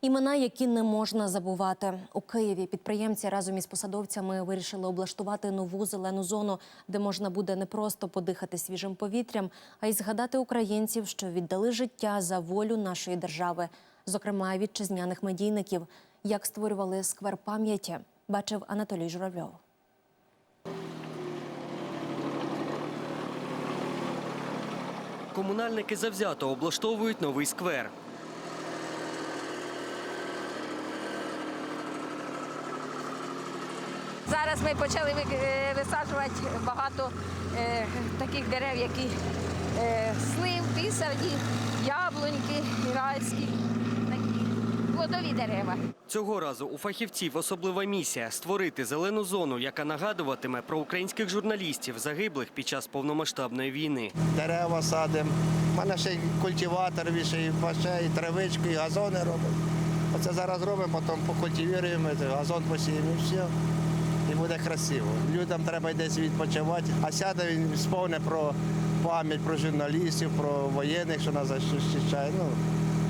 Імена, які не можна забувати у Києві. Підприємці разом із посадовцями вирішили облаштувати нову зелену зону, де можна буде не просто подихати свіжим повітрям, а й згадати українців, що віддали життя за волю нашої держави, зокрема вітчизняних медійників. Як створювали сквер пам'яті, бачив Анатолій Журавльов. Комунальники завзято облаштовують новий сквер. Зараз ми почали е, висаджувати багато е, таких дерев, які е, слив, писарні, яблуньки, іральські, такі плодові дерева. Цього разу у фахівців особлива місія створити зелену зону, яка нагадуватиме про українських журналістів, загиблих під час повномасштабної війни. дерева садимо. У мене ще й культиватор вішає, паше, і травичку, і газони робимо. Оце зараз робимо, потім покультивуємо, це газон посіємо і все. І буде красиво. Людям треба десь відпочивати, а сяде він сповне про пам'ять про журналістів, про воєнних, що нас захищає. Ну,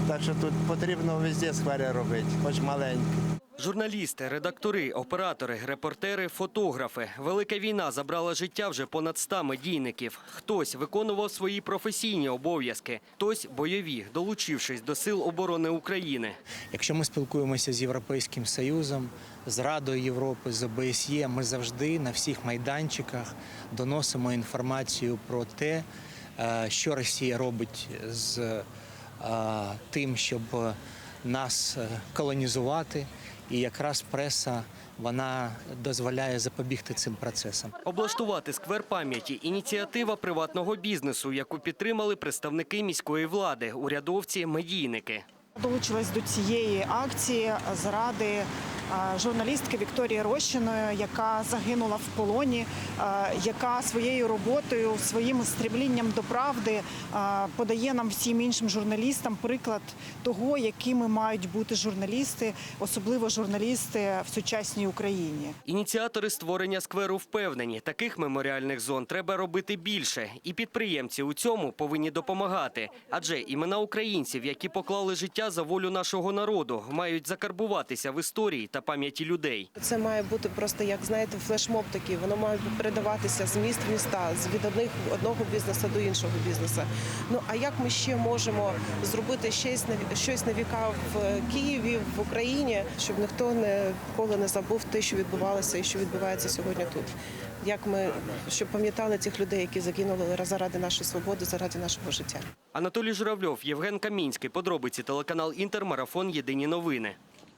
так що тут потрібно везде сквери робити, хоч маленькі. Журналісти, редактори, оператори, репортери, фотографи. Велика війна забрала життя вже понад 100 медійників. Хтось виконував свої професійні обов'язки, хтось бойові, долучившись до сил оборони України. Якщо ми спілкуємося з Європейським Союзом, з Радою Європи, з ОБСЄ, ми завжди на всіх майданчиках доносимо інформацію про те, е, що Росія робить з е, тим, щоб нас е, колонізувати. І якраз преса вона дозволяє запобігти цим процесам. Облаштувати сквер пам'яті ініціатива приватного бізнесу, яку підтримали представники міської влади, урядовці, медійники. Долучилась до цієї акції заради журналістки Вікторії Рощиної, яка загинула в полоні, е, яка своєю роботою, своїм стремлінням до правди е, подає нам всім іншим журналістам приклад того, якими мають бути журналісти, особливо журналісти в сучасній Україні. Ініціатори створення скверу впевнені, таких меморіальних зон треба робити більше, і підприємці у цьому повинні допомагати. Адже імена українців, які поклали життя за волю нашого народу, мають закарбуватися в історії та пам'яті людей. Це має бути просто як знаєте, флешмоб такий. Воно має передаватися з міст в міста, з від одних одного бізнесу до іншого бізнесу. Ну а як ми ще можемо зробити щось на щось на віка в Києві, в Україні, щоб ніхто ніколи не забув те, що відбувалося і що відбувається сьогодні тут? Як ми щоб пам'ятали тих людей, які загинули заради нашої свободи, заради нашого життя? Анатолій Журавльов, Євген Камінський. Подробиці телеканал Інтер. Марафон. Єдині новини.